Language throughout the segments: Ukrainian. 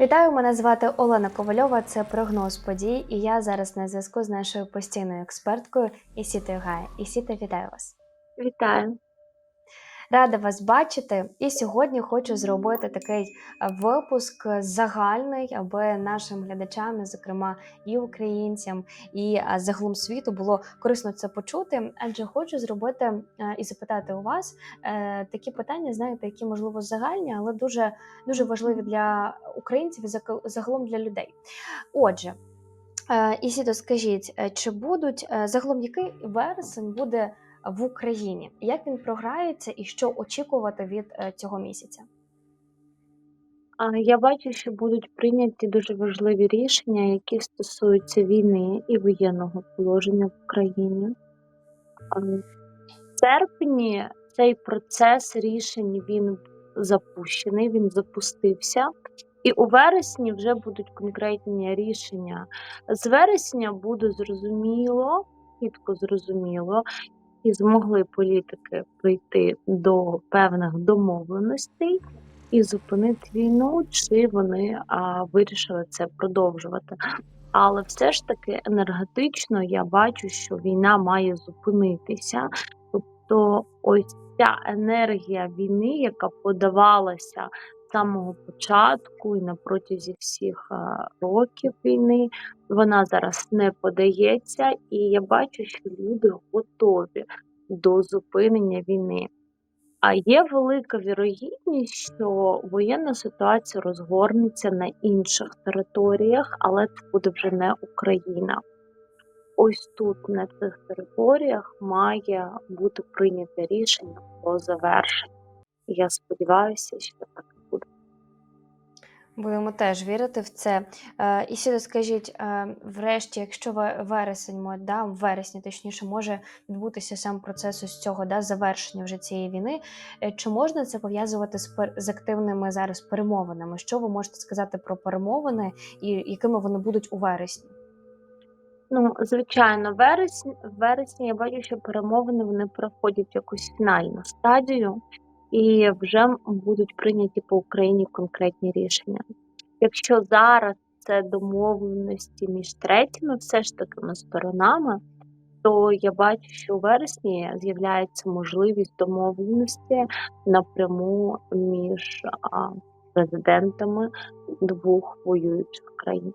Вітаю, мене звати Олена Ковальова. Це прогноз подій, і я зараз на зв'язку з нашою постійною експерткою Ісітою Гая. Ісіта, вітаю вас. Вітаю. Рада вас бачити. І сьогодні хочу зробити такий випуск загальний, аби нашим глядачам, зокрема і українцям, і загалом світу було корисно це почути. Адже хочу зробити е, і запитати у вас е, такі питання, знаєте, які можливо загальні, але дуже дуже важливі для українців і загалом для людей. Отже. Е, Ісідо, скажіть, чи будуть загалом який вересень буде в Україні? Як він програється і що очікувати від е, цього місяця? Я бачу, що будуть прийняті дуже важливі рішення, які стосуються війни і воєнного положення в Україні. В серпні цей процес рішень він запущений, він запустився. І у вересні вже будуть конкретні рішення. З вересня буде зрозуміло, чітко зрозуміло, і змогли політики прийти до певних домовленостей і зупинити війну, чи вони а, вирішили це продовжувати. Але все ж таки енергетично я бачу, що війна має зупинитися. Тобто, ось ця енергія війни, яка подавалася самого початку і на протязі всіх років війни, вона зараз не подається, і я бачу, що люди готові до зупинення війни. А є велика вірогідність, що воєнна ситуація розгорнеться на інших територіях, але це буде вже не Україна. Ось тут, на цих територіях, має бути прийнято рішення про завершення. Я сподіваюся, що. Будемо теж вірити в це. Е, І сюди скажіть, е, врешті, якщо ве- вересень, да, в вересні, точніше, може відбутися сам процес ось цього да, завершення вже цієї війни. е, Чи можна це пов'язувати з, з активними зараз перемовинами? Що ви можете сказати про перемовини і якими вони будуть у вересні? Ну, звичайно, вересні, в вересні я бачу, що перемовини вони проходять якусь фінальну стадію, і вже будуть прийняті по Україні конкретні рішення. Якщо зараз це домовленості між третіми, все ж такими сторонами, то я бачу, що у вересні з'являється можливість домовленості напряму між президентами двох воюючих країн.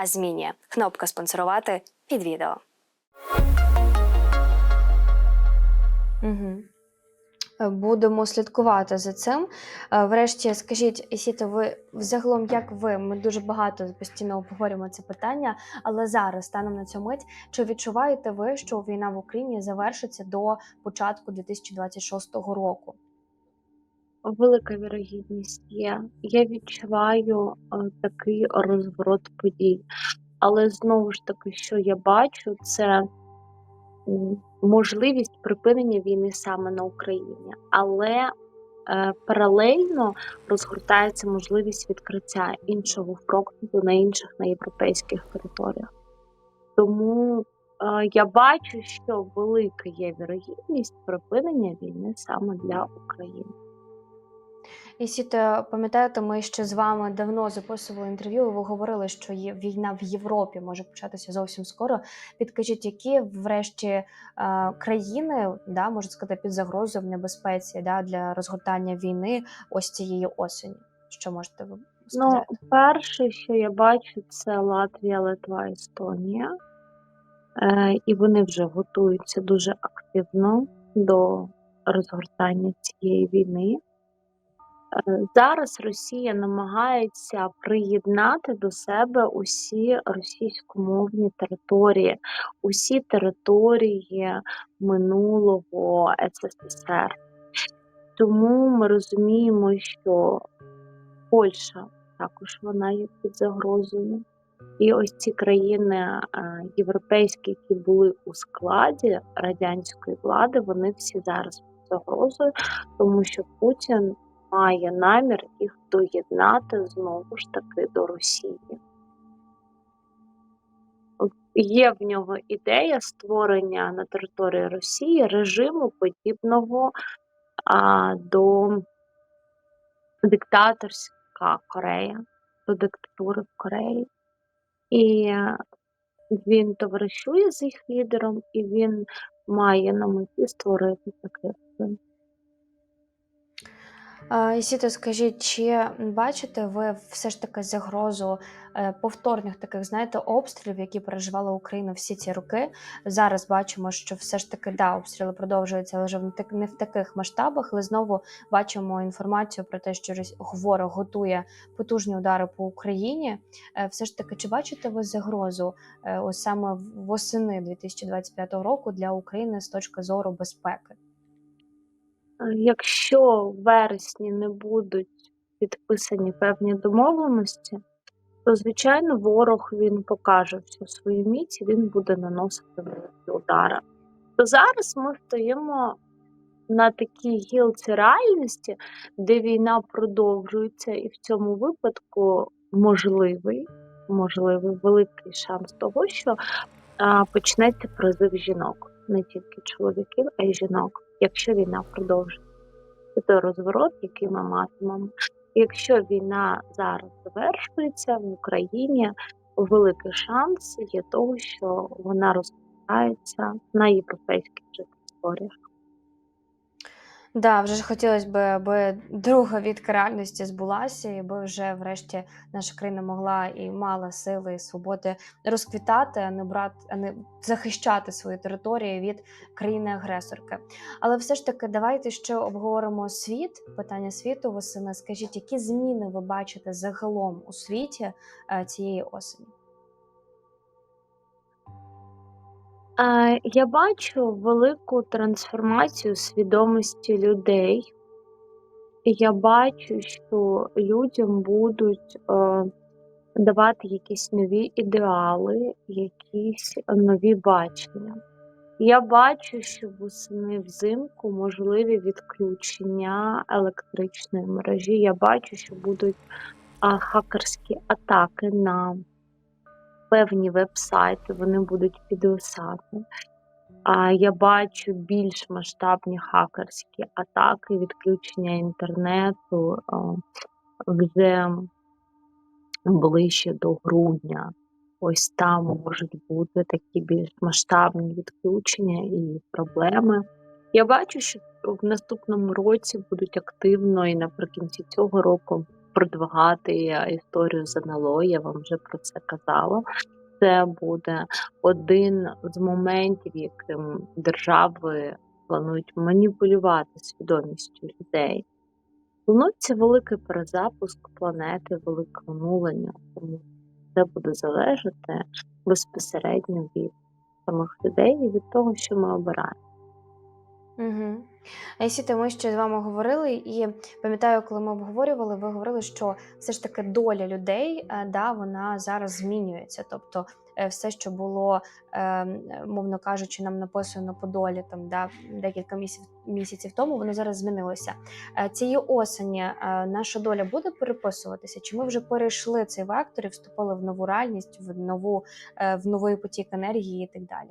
а змінює. Кнопка спонсорувати під відео. Угу. Будемо слідкувати за цим. Е, Врешті, скажіть, Ісіто, ви взагалом, як ви? Ми дуже багато постійно обговорюємо це питання, але зараз, станом на цю мить, чи відчуваєте ви, що війна в Україні завершиться до початку 2026 року? Велика вірогідність є. Я відчуваю е, такий розворот подій. Але знову ж таки, що я бачу, це можливість припинення війни саме на Україні. Але е, паралельно розгортається можливість відкриття іншого фронту на інших на європейських територіях. Тому е, я бачу, що велика є вірогідність припинення війни саме для України. І Сіто, пам'ятаєте, ми ще з вами давно записували інтерв'ю. і Ви говорили, що війна в Європі може початися зовсім скоро. Підкажіть, які врешті е, країни да, можна сказати, під загрозою в небезпеці да, для розгортання війни ось цієї осені? Що можете ви Ну, перше, що я бачу, це Латвія, Литва, Естонія. Е, і вони вже готуються дуже активно до розгортання цієї війни. Е, Зараз Росія намагається приєднати до себе усі російськомовні території, усі території минулого СССР. Тому ми розуміємо, що Польща також вона є під загрозою. І ось ці країни е, європейські, які були у складі радянської влади, вони всі зараз під загрозою, тому що Путін має намір їх доєднати знову ж таки до Росії. Є в нього ідея створення на території Росії режиму подібного а, до диктаторська Корея, до диктатури в Кореї. І він товаришує з їх лідером, і він має на меті створити такий Ісіто, скажіть, чи бачите ви все ж таки загрозу е, повторних таких, знаєте, обстрілів, які переживала Україна всі ці роки? Зараз бачимо, що все ж таки да, обстріли продовжуються, але вже не в таких масштабах. Але знову бачимо інформацію про те, що ворог готує потужні удари по Україні. Е, Все ж таки, чи бачите ви загрозу е, ось саме восени 2025 року для України з точки зору безпеки? Якщо в вересні не будуть підписані певні домовленості, то звичайно ворог він покаже всю свою міць і він буде наносити великі удари. То зараз ми стоїмо на такій гілці реальності, де війна продовжується, і в цьому випадку можливий, можливий великий шанс того, що а, почнеться призив жінок, не тільки чоловіків, а й жінок, якщо війна продовжиться. Це розворот, який ми матимемо. Якщо війна зараз завершується в Україні, великий шанс є того, що вона розпочинається на європейських же територіях. Да, вже ж хотілося б, аби друга відка реальності збулася, і аби вже врешті наша країна могла і мала сили і свободи розквітати, а не брати, а не захищати свої території від країни-агресорки. Але все ж таки, давайте ще обговоримо світ, питання світу восени. Скажіть, які зміни ви бачите загалом у світі е, цієї осені? Я бачу велику трансформацію свідомості людей. Я бачу, що людям будуть давати якісь нові ідеали, якісь нові бачення. Я бачу, що восени взимку можливі відключення електричної мережі. Я бачу, що будуть хакерські атаки на певні веб-сайти, вони будуть підвисати. А я бачу більш масштабні хакерські атаки, відключення інтернету вже ближче до грудня. Ось там можуть бути такі більш масштабні відключення і проблеми. Я бачу, що в наступному році будуть активно і наприкінці цього року продвигати історію з НЛО. Я вам вже про це казала. Це буде один з моментів, яким держави планують маніпулювати свідомістю людей. Планується великий перезапуск планети, велике онулення, тому це буде залежати безпосередньо від самих людей і від того, що ми обираємо. Угу. Айсіте, ми ще з вами говорили, і пам'ятаю, коли ми обговорювали, ви говорили, що все ж таки доля людей, е, да, вона зараз змінюється. Тобто, е, все, що було, е, мовно кажучи, нам написано по долі там да, декілька місяців місяців тому, воно зараз змінилося. Цієї осені наша доля буде переписуватися? Чи ми вже перейшли цей вектор і вступили в нову реальність, в нову в новий потік енергії і так далі?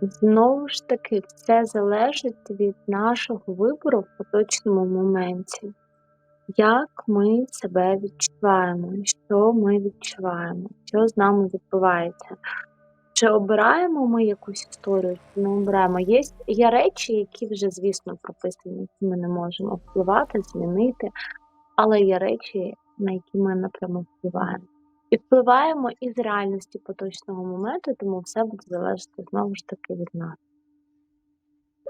Знову ж таки, все залежить від нашого вибору в поточному моменті. Як ми себе відчуваємо, що ми відчуваємо, що з нами відбувається. Чи обираємо ми якусь історію, чи не обираємо? Є, є речі, які вже, звісно, прописані, які ми не можемо впливати, змінити, але є речі, на які ми напряму впливаємо. І впливаємо із реальності поточного моменту, тому все буде залежати знову ж таки від нас.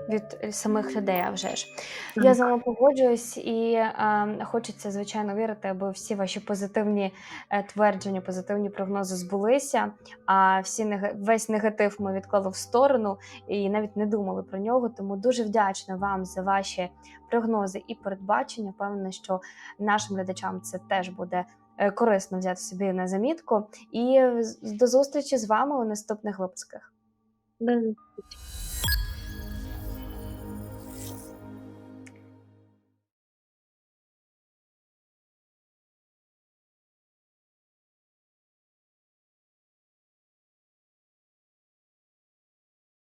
від е, самих людей, а вже ж. Так. Я з вами погоджуюсь і е, хочеться, звичайно, вірити, аби всі ваші позитивні е, твердження, позитивні прогнози збулися. А всі весь негатив ми відклали в сторону і навіть не думали про нього. Тому дуже вдячна вам за ваші прогнози і передбачення. Певна, що нашим глядачам це теж буде корисно взяти собі на замітку. І до зустрічі з вами у наступних випусках. До зустрічі.